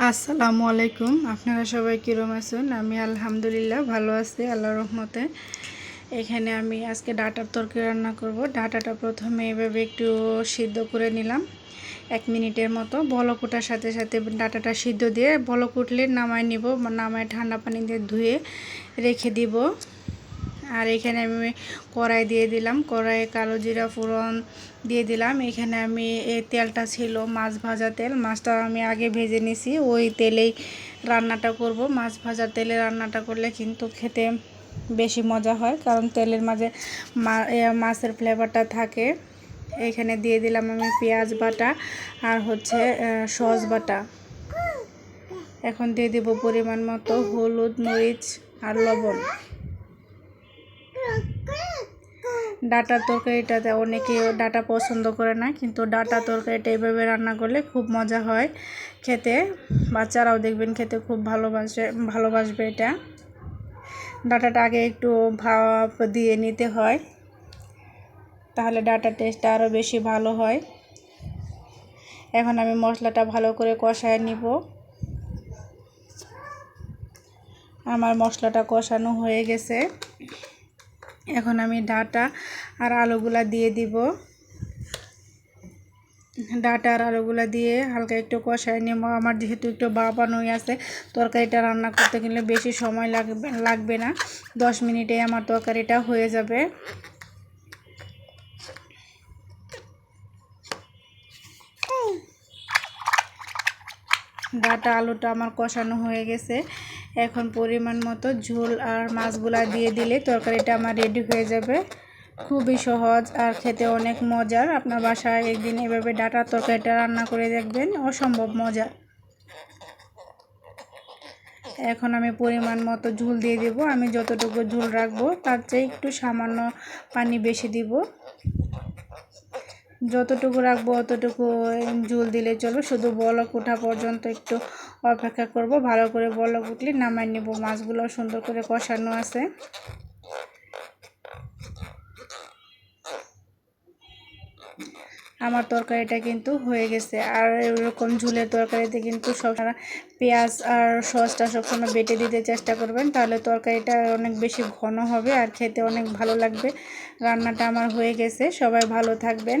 আসসালামু আলাইকুম। আপনারা সবাই কীরম আছেন? আমি আলহামদুলিল্লাহ ভালো আছি, আল্লাহর রহমতে। এখানে আমি আজকে ডাটার তরকারি রান্না করব। ডাটাটা প্রথমে এভাবে একটু সিদ্ধ করে নিলাম, এক মিনিটের মতো। বলক ওঠার সাথে সাথে ডাটাটা সিদ্ধ দিয়ে বলক উঠলে নামায় নিব, নামায় ঠান্ডা পানি দিয়ে ধুয়ে রেখে দিব। আর এখানে আমি কড়াই দিয়ে দিলাম। কড়াইয়ে কালো জিরা ফোড়ন দিয়ে দিলাম। এখানে আমি এই তেলটা ছিল মাছ ভাজা তেল। মাছটা আমি আগে ভেজে নিছি। ওই তেলেই রান্নাটা করব। মাছ ভাজা তেলে রান্নাটা করলে কিন্তু খেতে বেশি মজা হয়। কারণ তেলের মাঝে মাছের ফ্লেভারটা থাকে। এখানে দিয়ে দিলাম আমি পেঁয়াজ বাটা আর হচ্ছে সস বাটা। এখন দিয়ে দেব পরিমাণ মতো হলুদ, মরিচ আর লবণ। ডাটার তরকারিটাতে অনেকে ডাটা পছন্দ করে না, কিন্তু ডাটা তরকারিটা এইভাবে রান্না করলে খুব মজা হয় খেতে। বাচ্চারাও দেখবেন খেতে খুব ভালোবাসে, ভালোবাসবে এটা। ডাটাটা আগে একটু ভাপ দিয়ে নিতে হয়, তাহলে ডাটার টেস্টটা আরও বেশি ভালো হয়। এখন আমি মশলাটা ভালো করে কষায় নিব। আমার মশলাটা কষানো হয়ে গেছে। এখন আমি ডাটা আর আলুগুলা দিয়ে দিব। ডাটা আর আলুগুলা দিয়ে হালকা একটু কষায় নেব। আমার যেহেতু একটু বাবানোই আছে, তরকারিটা রান্না করতে গেলে বেশি সময় লাগবে লাগবে না। দশ মিনিটে আমার তরকারিটা হয়ে যাবে। ডাটা, আলুটা আমার কষানো হয়ে গেছে। এখন পরিমাণ মতো ঝোল আর মাছগুলা দিয়ে দিলে তরকারিটা আমার রেডি হয়ে যাবে। খুবই সহজ আর খেতে অনেক মজার। আপনার বাসায় একদিন এভাবে ডাটার তরকারিটা রান্না করে দেখবেন, অসম্ভব মজা। এখন আমি পরিমাণ মতো ঝুল দিয়ে দেব। আমি যতটুকু ঝোল রাখব তার চেয়ে একটু সামান্য পানি বেশি দিব। যতটুকু রাখব অতটুকু জুল দিলে চলো শুধু বলক ওঠা পর্যন্ত একটু অপেক্ষা করব। ভালো করে বলক উঠলে নামাই নেব। মাছগুলো সুন্দর করে কষানো আছে। আমার তরকারিটা কিন্তু হয়ে গেছে। আর এরকম ঝুলের তরকারিতে কিন্তু সব পেঁয়াজ আর সসটা সবসময় বেটে দিতে চেষ্টা করবেন। তাহলে তরকারিটা অনেক বেশি ঘন হবে আর খেতে অনেক ভালো লাগবে। রান্নাটা আমার হয়ে গেছে। সবাই ভালো থাকবেন।